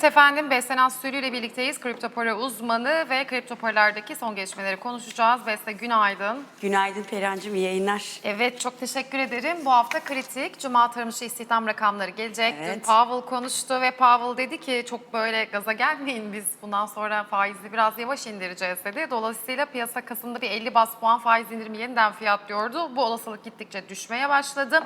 Evet efendim, Beste Sürü ile birlikteyiz. Kripto para uzmanı ve kripto paralardaki son gelişmeleri konuşacağız. Beste günaydın. Günaydın Perihan'cığım, iyi yayınlar. Evet, çok teşekkür ederim. Bu hafta kritik. Cuma tarım istihdam rakamları gelecek. Dün Evet. Powell konuştu ve Powell dedi ki çok böyle gaza gelmeyin biz bundan sonra faizi biraz yavaş indireceğiz dedi. Dolayısıyla piyasa Kasım'da bir 50 bas puan faiz indirimi yeniden fiyatlıyordu. Bu olasılık gittikçe düşmeye başladı.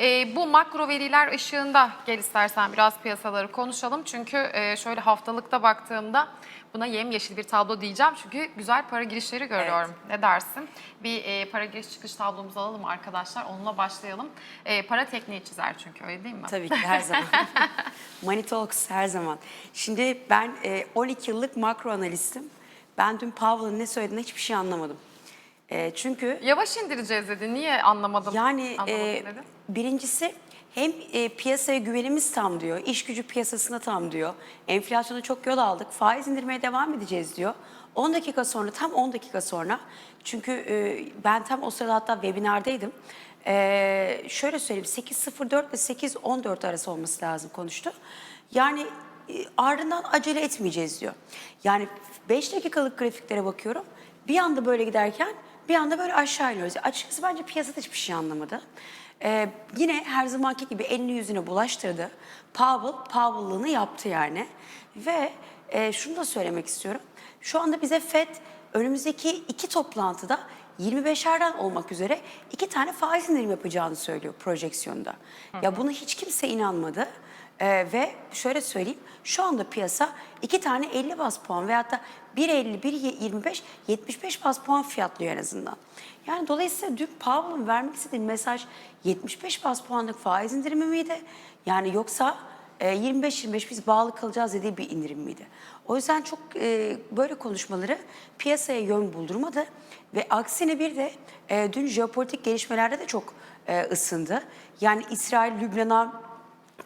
Ee, bu makro veriler ışığında gel istersen biraz piyasaları konuşalım. Çünkü e, şöyle haftalıkta baktığımda buna yemyeşil bir tablo diyeceğim. Çünkü güzel para girişleri görüyorum. Ne dersin? Bir e, para giriş çıkış tablomuzu alalım arkadaşlar. Onunla başlayalım. E, para tekniği çizer çünkü öyle değil mi? Tabii ki her zaman. Money Talks her zaman. Şimdi ben e, 12 yıllık makro analistim. Ben dün Powell'ın ne söylediğini hiçbir şey anlamadım. E, çünkü Yavaş indireceğiz dedi. Niye anlamadım? yani Anlamadım e, dedi. birincisi hem e, piyasaya güvenimiz tam diyor, iş gücü piyasasına tam diyor. Enflasyona çok yol aldık, faiz indirmeye devam edeceğiz diyor. 10 dakika sonra, tam 10 dakika sonra, çünkü e, ben tam o sırada hatta webinardaydım. E, şöyle söyleyeyim, 8.04 ile 8.14 arası olması lazım konuştu. Yani e, ardından acele etmeyeceğiz diyor. Yani 5 dakikalık grafiklere bakıyorum, bir anda böyle giderken bir anda böyle aşağı iniyoruz. Açıkçası bence piyasada hiçbir şey anlamadı. Ee, yine her zamanki gibi elini yüzüne bulaştırdı. Powell, Powell'lığını yaptı yani. Ve e, şunu da söylemek istiyorum. Şu anda bize FED önümüzdeki iki toplantıda 25'lerden olmak üzere iki tane faiz indirim yapacağını söylüyor projeksiyonda. Ya buna hiç kimse inanmadı. Ee, ve şöyle söyleyeyim, şu anda piyasa iki tane 50 bas puan veyahut da 1.50, 1.25, 75 bas puan fiyatlıyor en azından. Yani dolayısıyla dün Powell'ın vermek istediği mesaj 75 bas puanlık faiz indirimi miydi? Yani yoksa e, 25-25 biz bağlı kalacağız dediği bir indirim miydi? O yüzden çok e, böyle konuşmaları piyasaya yön buldurmadı ve aksine bir de e, dün jeopolitik gelişmelerde de çok e, ısındı. Yani İsrail Lübnan'a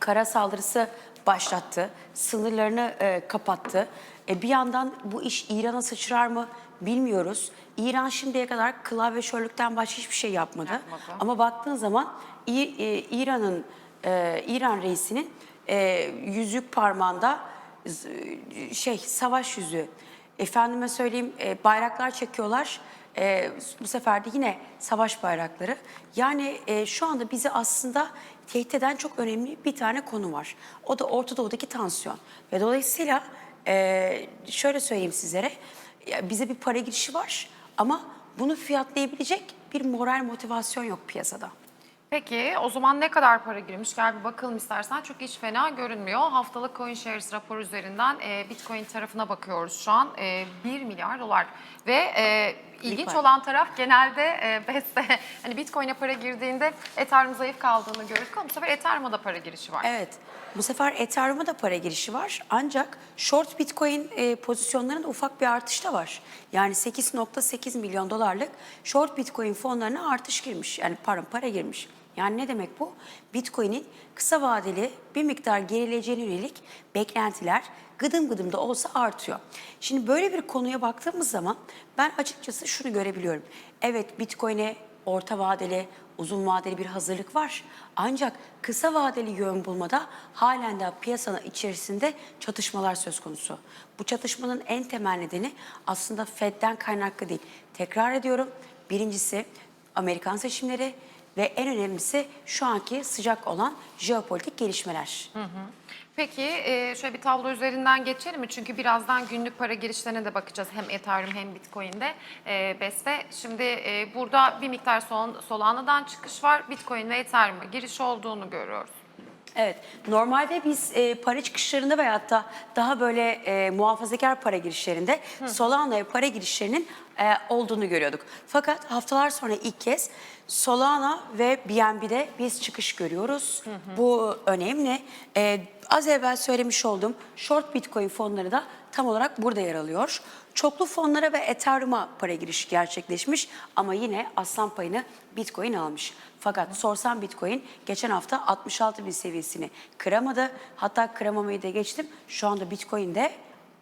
kara saldırısı başlattı, sınırlarını e, kapattı. E, bir yandan bu iş İran'a sıçrar mı bilmiyoruz. İran şimdiye kadar klavye şörlükten başka hiçbir şey yapmadı. Yapmadı. Ama baktığın zaman e, İran'ın e, İran reisinin e, yüzük parmağında şey savaş yüzüğü. Efendime söyleyeyim e, bayraklar çekiyorlar. E, bu sefer de yine savaş bayrakları. Yani e, şu anda bizi aslında tehdit eden çok önemli bir tane konu var. O da Orta Doğu'daki tansiyon. Ve dolayısıyla e, şöyle söyleyeyim sizlere. Bize bir para girişi var ama bunu fiyatlayabilecek bir moral motivasyon yok piyasada. Peki o zaman ne kadar para girmiş? Gel bir bakalım istersen. Çok hiç fena görünmüyor. Haftalık CoinShares raporu üzerinden e, Bitcoin tarafına bakıyoruz şu an. E, 1 milyar dolar. Ve e, ilginç para. olan taraf genelde e, BES'te hani Bitcoin'e para girdiğinde Ethereum zayıf kaldığını görürük ama bu sefer Ethereum'a da para girişi var. Evet. Bu sefer Ethereum'a da para girişi var. Ancak short Bitcoin e, pozisyonlarında ufak bir artış da var. Yani 8.8 milyon dolarlık short Bitcoin fonlarına artış girmiş. Yani para para girmiş. Yani ne demek bu? Bitcoin'in kısa vadeli bir miktar gerileceğine yönelik beklentiler gıdım gıdım da olsa artıyor. Şimdi böyle bir konuya baktığımız zaman ben açıkçası şunu görebiliyorum. Evet Bitcoin'e orta vadeli, uzun vadeli bir hazırlık var. Ancak kısa vadeli yön bulmada halen de piyasanın içerisinde çatışmalar söz konusu. Bu çatışmanın en temel nedeni aslında Fed'den kaynaklı değil. Tekrar ediyorum. Birincisi Amerikan seçimleri ve en önemlisi şu anki sıcak olan jeopolitik gelişmeler. Peki e, şöyle bir tablo üzerinden geçelim mi? Çünkü birazdan günlük para girişlerine de bakacağız. Hem Ethereum hem Bitcoin'de e, BES'te. Şimdi e, burada bir miktar Sol- Solana'dan çıkış var. Bitcoin ve Ethereum'a giriş olduğunu görüyoruz. Evet, normalde biz e, para çıkışlarında veyahut da daha böyle e, muhafazakar para girişlerinde Solana'ya para girişlerinin e, olduğunu görüyorduk. Fakat haftalar sonra ilk kez Solana ve BNB'de biz çıkış görüyoruz. Bu önemli. E, az evvel söylemiş olduğum short Bitcoin fonları da tam olarak burada yer alıyor. Çoklu fonlara ve Ethereum'a para girişi gerçekleşmiş ama yine aslan payını Bitcoin almış. Fakat sorsan Bitcoin geçen hafta 66 bin seviyesini kıramadı. Hatta kıramamayı da geçtim. Şu anda Bitcoin'de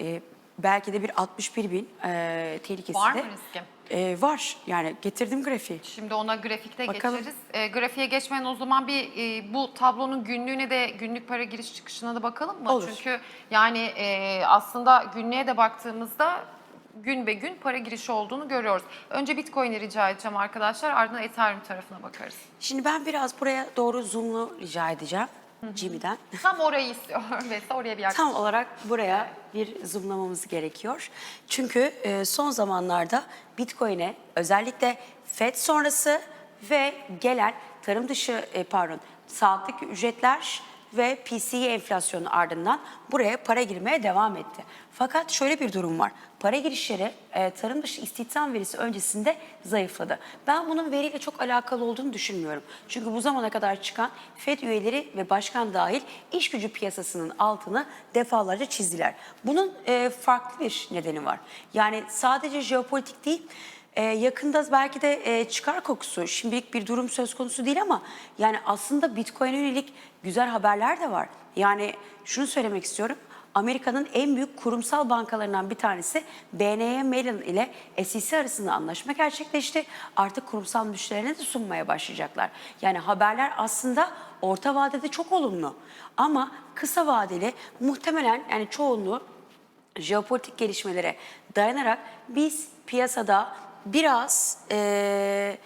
e, belki de bir 61 bin e, tehlikesi Var de. mı riski? E, var. Yani getirdim grafiği. Şimdi ona grafikte Bakalım. geçeriz. E, grafiğe geçmeden o zaman bir e, bu tablonun günlüğüne de günlük para giriş çıkışına da bakalım mı? Olur. Çünkü yani e, aslında günlüğe de baktığımızda gün be gün para girişi olduğunu görüyoruz. Önce Bitcoin'i rica edeceğim arkadaşlar ardından Ethereum tarafına bakarız. Şimdi ben biraz buraya doğru zoomlu rica edeceğim Jimmy'den. Tam orayı istiyorum ve oraya bir yaklaşalım. Tam olarak buraya bir zoomlamamız gerekiyor. Çünkü e, son zamanlarda Bitcoin'e özellikle FED sonrası ve gelen tarım dışı e, pardon saatlik ücretler ve PCE enflasyonu ardından buraya para girmeye devam etti. Fakat şöyle bir durum var. Para girişleri e, tarım dışı istihdam verisi öncesinde zayıfladı. Ben bunun veriyle çok alakalı olduğunu düşünmüyorum. Çünkü bu zamana kadar çıkan FED üyeleri ve başkan dahil iş gücü piyasasının altını defalarca çizdiler. Bunun e, farklı bir nedeni var. Yani sadece jeopolitik değil, ee, yakında belki de e, çıkar kokusu. Şimdilik bir durum söz konusu değil ama yani aslında Bitcoin'e yönelik güzel haberler de var. Yani şunu söylemek istiyorum. Amerika'nın en büyük kurumsal bankalarından bir tanesi BNY Mellon ile SEC arasında anlaşma gerçekleşti. Artık kurumsal müşterilerine de sunmaya başlayacaklar. Yani haberler aslında orta vadede çok olumlu. Ama kısa vadeli muhtemelen yani çoğunluğu jeopolitik gelişmelere dayanarak biz piyasada biraz eee,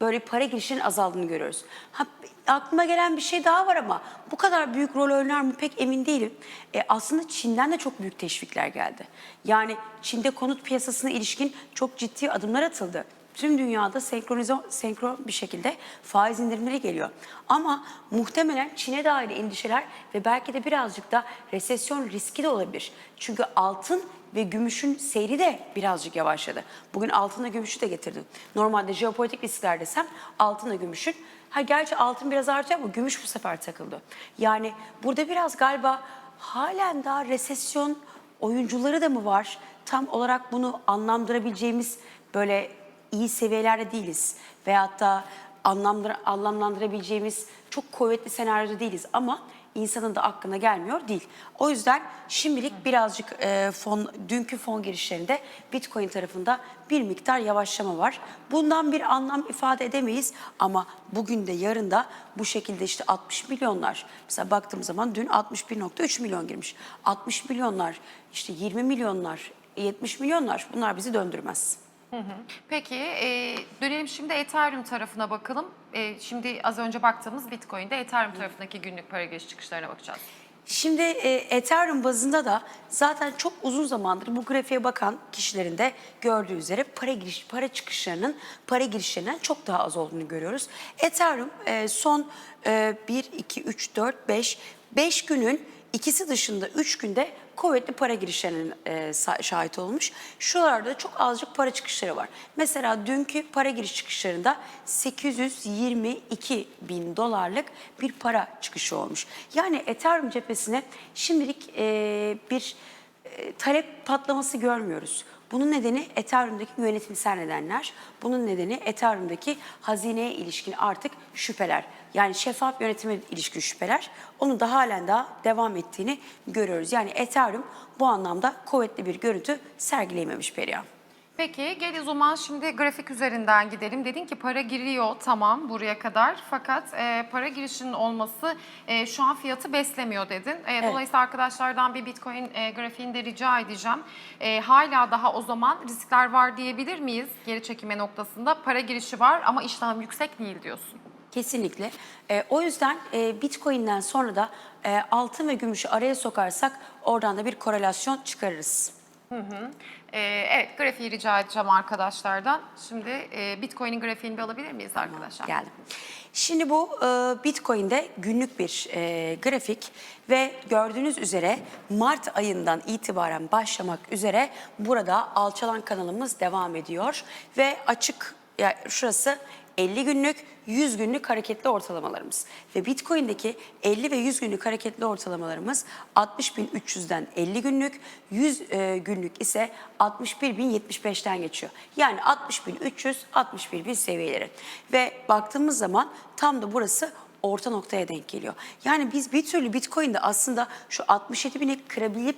böyle para girişinin azaldığını görüyoruz. Ha, aklıma gelen bir şey daha var ama bu kadar büyük rol oynar mı pek emin değilim. E, aslında Çin'den de çok büyük teşvikler geldi. Yani Çin'de konut piyasasına ilişkin çok ciddi adımlar atıldı. Tüm dünyada senkronize, senkron bir şekilde faiz indirimleri geliyor. Ama muhtemelen Çin'e dair endişeler ve belki de birazcık da resesyon riski de olabilir. Çünkü altın ve gümüşün seyri de birazcık yavaşladı. Bugün altınla gümüşü de getirdim. Normalde jeopolitik riskler desem altınla gümüşün Ha gerçi altın biraz artıyor ama gümüş bu sefer takıldı. Yani burada biraz galiba halen daha resesyon oyuncuları da mı var? Tam olarak bunu anlamlandırabileceğimiz böyle iyi seviyelerde değiliz. Veyahut da anlamlandır, anlamlandırabileceğimiz çok kuvvetli senaryoda değiliz ama insanın da aklına gelmiyor değil. O yüzden şimdilik birazcık e, fon dünkü fon girişlerinde Bitcoin tarafında bir miktar yavaşlama var. Bundan bir anlam ifade edemeyiz ama bugün de yarın da bu şekilde işte 60 milyonlar. Mesela baktığım zaman dün 61.3 milyon girmiş. 60 milyonlar, işte 20 milyonlar, 70 milyonlar bunlar bizi döndürmez. Peki e, dönelim şimdi Ethereum tarafına bakalım. E, şimdi az önce baktığımız Bitcoin'de Ethereum tarafındaki günlük para giriş çıkışlarına bakacağız. Şimdi e, Ethereum bazında da zaten çok uzun zamandır bu grafiğe bakan kişilerin de gördüğü üzere para giriş para çıkışlarının para girişlerinden çok daha az olduğunu görüyoruz. Ethereum e, son e, 1 2 3 4 5 5 günün ikisi dışında 3 günde kuvvetli para girişlerinin e, şahit olmuş. Şuralarda da çok azıcık para çıkışları var. Mesela dünkü para giriş çıkışlarında 822 bin dolarlık bir para çıkışı olmuş. Yani Ethereum cephesine şimdilik e, bir e, talep patlaması görmüyoruz. Bunun nedeni Ethereum'daki yönetimsel nedenler. Bunun nedeni Ethereum'daki hazineye ilişkin artık şüpheler. Yani şeffaf yönetime ilişkin şüpheler. Onun da halen daha devam ettiğini görüyoruz. Yani Ethereum bu anlamda kuvvetli bir görüntü sergileyememiş Perihan. Peki gel o zaman şimdi grafik üzerinden gidelim. Dedin ki para giriyor tamam buraya kadar fakat e, para girişinin olması e, şu an fiyatı beslemiyor dedin. E, Dolayısıyla arkadaşlardan bir Bitcoin e, grafiğini de rica edeceğim. E, hala daha o zaman riskler var diyebilir miyiz geri çekime noktasında? Para girişi var ama işlem yüksek değil diyorsun. Kesinlikle. Ee, o yüzden e, Bitcoin'den sonra da e, altın ve gümüşü araya sokarsak oradan da bir korelasyon çıkarırız. E, evet grafiği rica edeceğim arkadaşlardan. Şimdi e, Bitcoin'in grafiğini bir alabilir miyiz arkadaşlar? Geldim. Şimdi bu e, Bitcoin'de günlük bir e, grafik ve gördüğünüz üzere Mart ayından itibaren başlamak üzere burada alçalan kanalımız devam ediyor ve açık yani şurası 50 günlük, 100 günlük hareketli ortalamalarımız. Ve Bitcoin'deki 50 ve 100 günlük hareketli ortalamalarımız 60.300'den 50 günlük, 100 e, günlük ise 61.075'ten geçiyor. Yani 60.300, 61.000 seviyeleri. Ve baktığımız zaman tam da burası orta noktaya denk geliyor. Yani biz bir türlü Bitcoin'de aslında şu 67 bini kırabilip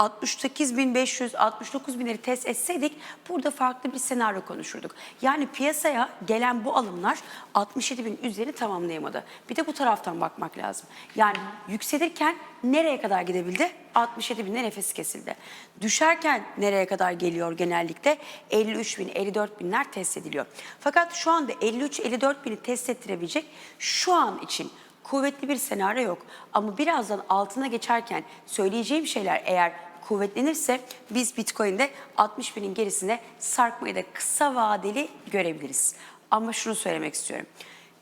68.500, 69.000'leri test etseydik burada farklı bir senaryo konuşurduk. Yani piyasaya gelen bu alımlar 67.000 üzerini tamamlayamadı. Bir de bu taraftan bakmak lazım. Yani yükselirken nereye kadar gidebildi? 67.000'de nefes kesildi. Düşerken nereye kadar geliyor genellikle? 53.000, 54.000'ler test ediliyor. Fakat şu anda 53-54.000'i test ettirebilecek şu an için kuvvetli bir senaryo yok. Ama birazdan altına geçerken söyleyeceğim şeyler eğer kuvvetlenirse biz Bitcoin'de 60 binin gerisine sarkmayı da kısa vadeli görebiliriz. Ama şunu söylemek istiyorum.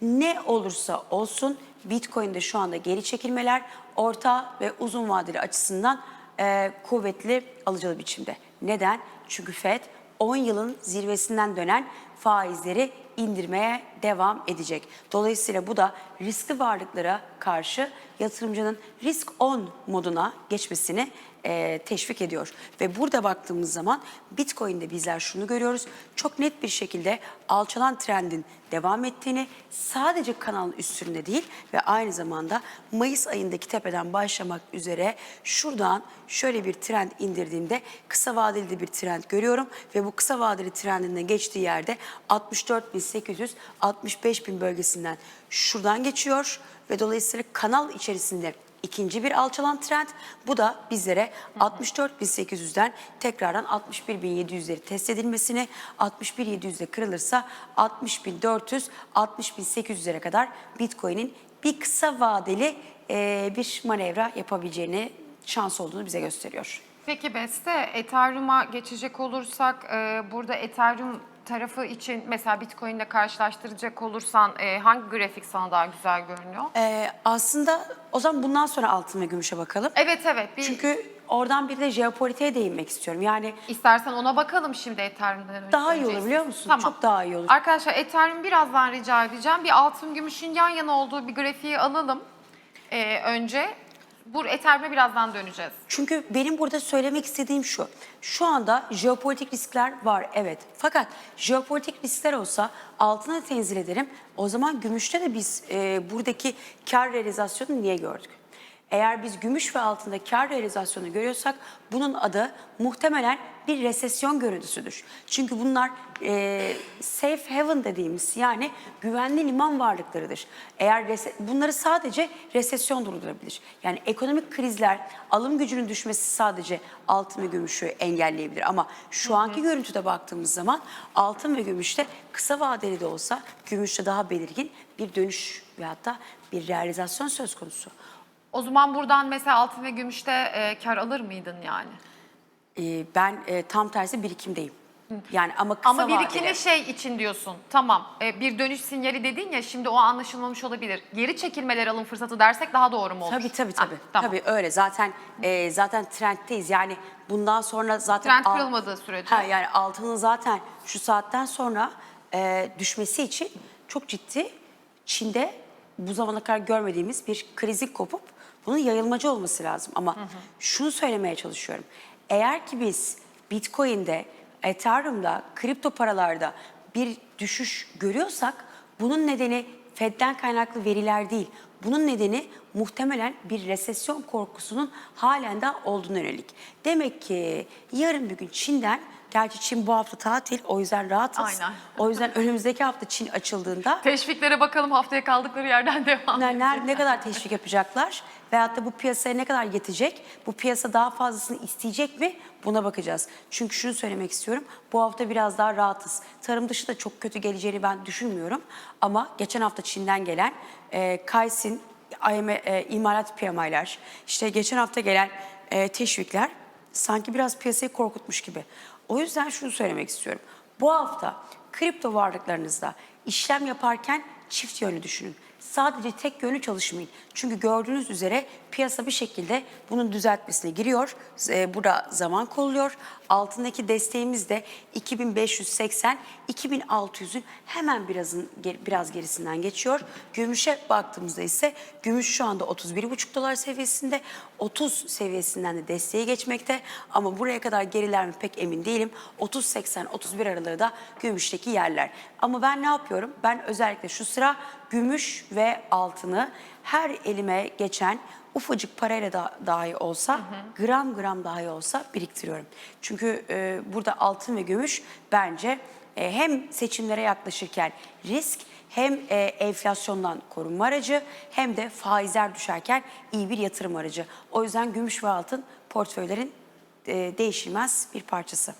Ne olursa olsun Bitcoin'de şu anda geri çekilmeler orta ve uzun vadeli açısından e, kuvvetli alıcılı biçimde. Neden? Çünkü FED 10 yılın zirvesinden dönen faizleri indirmeye devam edecek. Dolayısıyla bu da riskli varlıklara karşı yatırımcının risk on moduna geçmesini e, teşvik ediyor. Ve burada baktığımız zaman Bitcoin'de bizler şunu görüyoruz. Çok net bir şekilde alçalan trendin devam ettiğini sadece kanalın üstünde değil ve aynı zamanda Mayıs ayındaki tepeden başlamak üzere şuradan şöyle bir trend indirdiğimde kısa vadeli de bir trend görüyorum ve bu kısa vadeli trendinde geçtiği yerde 64.800 65.000 bölgesinden şuradan geçiyor ve dolayısıyla kanal içerisinde ikinci bir alçalan trend. Bu da bizlere 64.800'den tekrardan 61.700'leri test edilmesini, 61.700'de kırılırsa 60.400, 60.800'lere kadar Bitcoin'in bir kısa vadeli bir manevra yapabileceğini şans olduğunu bize gösteriyor. Peki Beste, Ethereum'a geçecek olursak e, burada Ethereum tarafı için mesela Bitcoin ile karşılaştıracak olursan e, hangi grafik sana daha güzel görünüyor? Eee, aslında o zaman bundan sonra altın ve gümüşe bakalım. Evet evet. Bir, Çünkü oradan bir de jeopolitiğe değinmek istiyorum. Yani İstersen ona bakalım şimdi Ethereum'dan önce. Daha iyi olur biliyor musun? Tamam. Çok daha iyi olur. Arkadaşlar Ethereum birazdan rica edeceğim. Bir altın gümüşün yan yana olduğu bir grafiği alalım e, önce. Bu Ethereum'e birazdan döneceğiz. Çünkü benim burada söylemek istediğim şu. Şu anda jeopolitik riskler var evet. Fakat jeopolitik riskler olsa altına tenzil ederim. O zaman gümüşte de biz e, buradaki kar realizasyonu niye gördük? Eğer biz gümüş ve altında kar realizasyonu görüyorsak bunun adı muhtemelen bir resesyon görüntüsüdür. Çünkü bunlar e, safe haven dediğimiz yani güvenli liman varlıklarıdır. Eğer bunları sadece resesyon durdurabilir. Yani ekonomik krizler, alım gücünün düşmesi sadece altın ve gümüşü engelleyebilir. Ama şu anki görüntüde baktığımız zaman altın ve gümüşte kısa vadeli de olsa gümüşte daha belirgin bir dönüş ve hatta bir realizasyon söz konusu. O zaman buradan mesela altın ve gümüşte e, kar alır mıydın yani? Ee, ben e, tam tersi birikimdeyim. Yani ama kısa Ama birikimi vadeli. şey için diyorsun. Tamam e, bir dönüş sinyali dedin ya şimdi o anlaşılmamış olabilir. Geri çekilmeler alım fırsatı dersek daha doğru mu olur? Tabii tabii Ha, tabii. tamam. Tabii öyle. Zaten e, zaten trendteyiz. Yani bundan sonra zaten Trend al- kırılmadığı sürece. Ha, yani altının zaten şu saatten sonra e, düşmesi için çok ciddi Çin'de bu zamana kadar görmediğimiz bir krizin kopup bunun yayılmacı olması lazım. Ama şunu söylemeye çalışıyorum. Eğer ki biz Bitcoin'de, Ethereum'da, kripto paralarda bir düşüş görüyorsak bunun nedeni Fed'den kaynaklı veriler değil. Bunun nedeni muhtemelen bir resesyon korkusunun halen de olduğuna yönelik. Demek ki yarın bir gün Çin'den, gerçi Çin bu hafta tatil o yüzden rahatız. Aynen. O yüzden önümüzdeki hafta Çin açıldığında Teşviklere bakalım haftaya kaldıkları yerden devam. ne, ne, ne kadar teşvik yapacaklar veyahut da bu piyasaya ne kadar yetecek, bu piyasa daha fazlasını isteyecek mi buna bakacağız. Çünkü şunu söylemek istiyorum, bu hafta biraz daha rahatız. Tarım dışı da çok kötü geleceğini ben düşünmüyorum ama geçen hafta Çin'den gelen e, Kaysin, IM, e, imalat PMI'ler, işte geçen hafta gelen e, teşvikler sanki biraz piyasayı korkutmuş gibi. O yüzden şunu söylemek istiyorum. Bu hafta kripto varlıklarınızda işlem yaparken çift yönlü düşünün. Sadece tek yönlü çalışmayın. Çünkü gördüğünüz üzere piyasa bir şekilde bunun düzeltmesine giriyor. E, burada zaman kolluyor. Altındaki desteğimiz de 2580, 2600'ün hemen birazın biraz gerisinden geçiyor. Gümüşe baktığımızda ise gümüş şu anda 31,5 dolar seviyesinde. 30 seviyesinden de desteği geçmekte. Ama buraya kadar geriler mi pek emin değilim. 30-80-31 aralığı da gümüşteki yerler. Ama ben ne yapıyorum? Ben özellikle şu sıra gümüş ve altını her elime geçen ufacık parayla da dahi olsa, gram gram dahi olsa biriktiriyorum. Çünkü e, burada altın ve gümüş bence e, hem seçimlere yaklaşırken risk hem e, enflasyondan korunma aracı hem de faizler düşerken iyi bir yatırım aracı. O yüzden gümüş ve altın portföylerin e, değişilmez bir parçası.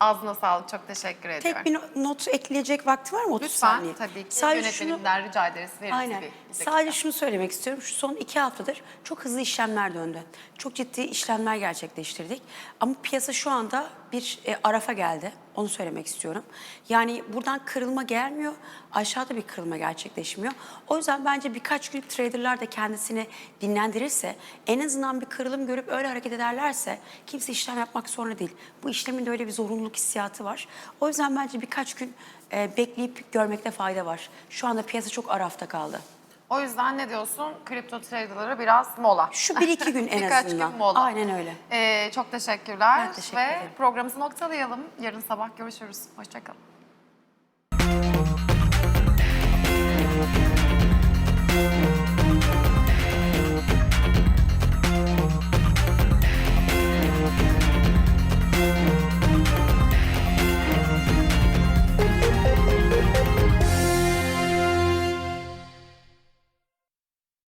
Ağzına sağlık. Çok teşekkür ediyorum. Tek bir no- not ekleyecek vakti var mı 30 Lütfen saniye? tabii ki Sadece şunu, yönetmenimden rica ederiz. Veririz aynen. bir- bir Sadece şunu söylemek istiyorum. Şu son iki haftadır çok hızlı işlemler döndü. Çok ciddi işlemler gerçekleştirdik. Ama piyasa şu anda bir e, arafa geldi. Onu söylemek istiyorum. Yani buradan kırılma gelmiyor. Aşağıda bir kırılma gerçekleşmiyor. O yüzden bence birkaç gün traderlar da kendisini dinlendirirse, en azından bir kırılım görüp öyle hareket ederlerse kimse işlem yapmak zorunda değil. Bu işlemin de öyle bir zorunluluk hissiyatı var. O yüzden bence birkaç gün e, bekleyip görmekte fayda var. Şu anda piyasa çok arafta kaldı. O yüzden ne diyorsun? Kripto traderlara biraz mola. Şu bir iki gün en Birkaç azından. gün mola. Aynen öyle. Ee, çok teşekkürler. Ben teşekkür Ve ederim. programımızı noktalayalım. Yarın sabah görüşürüz. Hoşçakalın.